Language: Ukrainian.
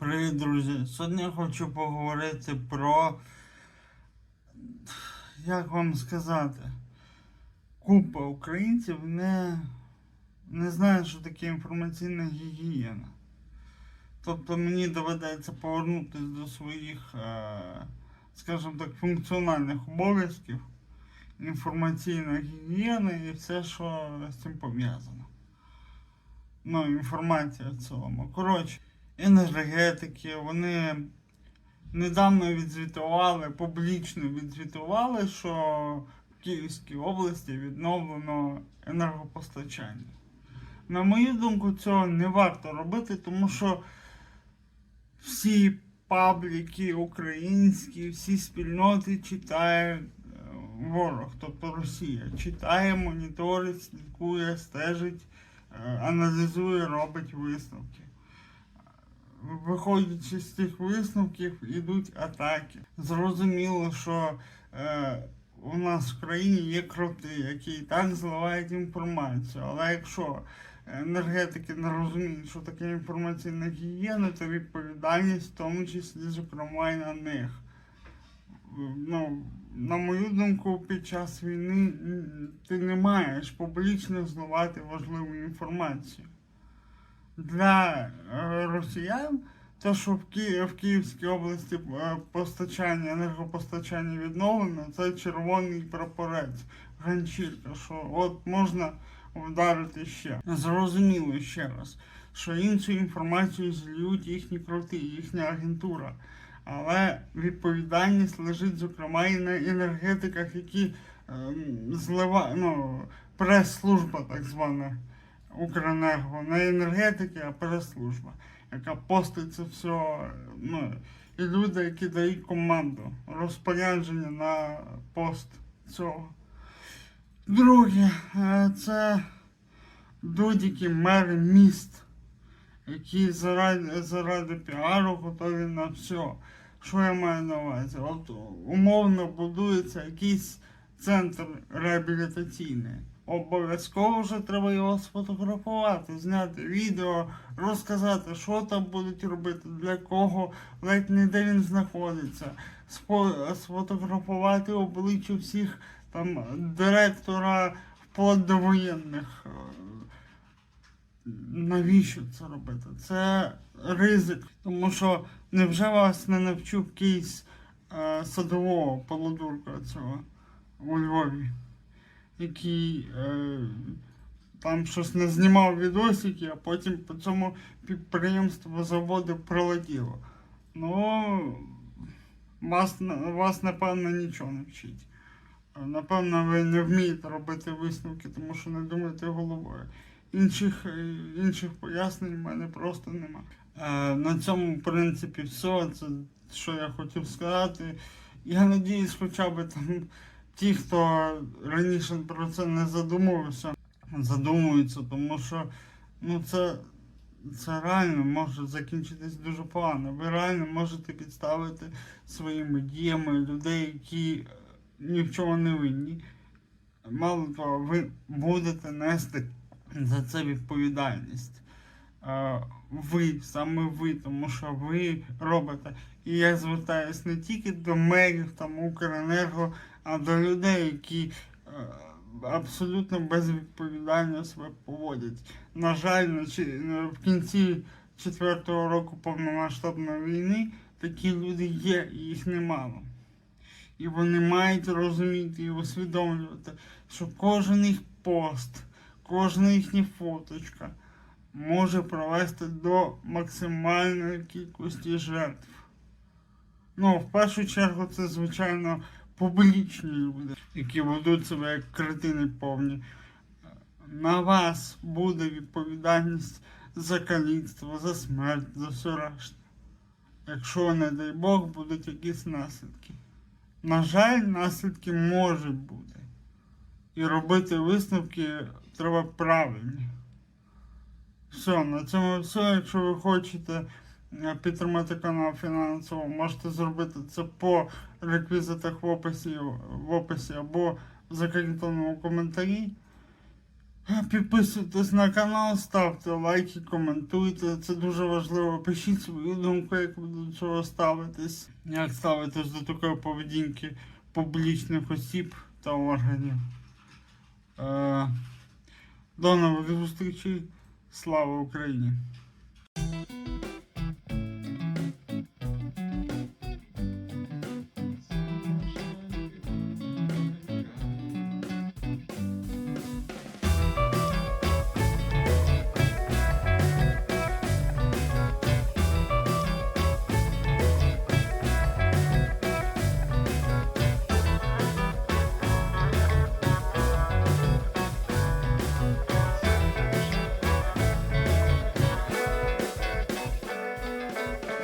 Привіт, друзі! Сьогодні хочу поговорити про. Як вам сказати? Купа українців не, не знає, що таке інформаційна гігієна. Тобто мені доведеться повернутися до своїх, е, скажімо так, функціональних обов'язків. Інформаційна гігієна і все, що з цим пов'язано. Ну, інформація в цілому. Коротше енергетики, вони недавно відзвітували, публічно відзвітували, що в Київській області відновлено енергопостачання. На мою думку, цього не варто робити, тому що всі пабліки українські, всі спільноти читає е, ворог, тобто Росія. Читає, моніторить, слідкує, стежить, е, аналізує, робить висновки виходячи з цих висновків, йдуть атаки. Зрозуміло, що е, у нас в країні є кроти, які і так зливають інформацію. Але якщо енергетики не розуміють, що таке інформаційна гігієна, то відповідальність в тому числі, зокрема, і на них. Ну, на мою думку, під час війни ти не маєш публічно зливати важливу інформацію для е, росіян, те, що в, Ки... в Київській області е, постачання, енергопостачання відновлено, це червоний прапорець, ганчірка, що от можна вдарити ще. Зрозуміло ще раз, що іншу інформацію злють їхні крути, їхня агентура. Але відповідальність лежить, зокрема, і на енергетиках, які ем, злива... ну, прес-служба так звана. Укренерго, не енергетики, а прес-служба, яка постить це все. Ну, і люди, які дають команду, розпорядження на пост цього. Друге, е, це будь-які мери міст, які заради, заради піару готові на все. Що я маю на увазі? От умовно будується якийсь центр реабілітаційний обов'язково вже треба його сфотографувати, зняти відео, розказати, що там будуть робити, для кого, ледь не де він знаходиться, сфотографувати обличчя всіх там директора вплоть до воєнних. Навіщо це робити? Це ризик, тому що невже вас не навчив кейс е, садового полудурка цього у Львові? Який е, там щось не знімав відосики, а потім по цьому підприємству заводу прилетіло. Ну, вас, вас напевно нічого не вчить. Напевно, ви не вмієте робити висновки, тому що не думаєте головою. Інших, е, інших пояснень в мене просто нема. Е, на цьому, в принципі, все. Це що я хотів сказати. Я надіюсь, хоча б там ті, хто раніше про це не задумувався, задумуються, тому що ну це, це реально може закінчитись дуже погано. Ви реально можете підставити своїми діями людей, які ні в чому не винні. Мало того, ви будете нести за це відповідальність. Ви, саме ви, тому що ви робите. І я звертаюся не тільки до мерів, там Укренерго, а до людей, які е, абсолютно безвідповідально себе поводять. На жаль, в кінці четвертого року повномасштабної війни такі люди є, і їх немало. І вони мають розуміти і усвідомлювати, що кожен їх пост, кожна їхня фоточка може привести до максимальної кількості жертв. Ну, в першу чергу, це, звичайно, публічні люди, які ведуть себе як кретини повні. На вас буде відповідальність за каліцтво, за смерть, за все решта. Якщо, не дай Бог, будуть якісь наслідки. На жаль, наслідки можуть бути. І робити висновки треба правильні. Все, на цьому все. Якщо ви хочете е, підтримати канал фінансово, можете зробити це по реквізитах в описі, в описі або в закріпленому коментарі. Підписуйтесь на канал, ставте лайки, коментуйте. Це дуже важливо. Пишіть свою думку, як ви до цього ставитесь. Як ставитесь до такої поведінки публічних осіб та органів. Е, До нових зустрічей. Слава Україні!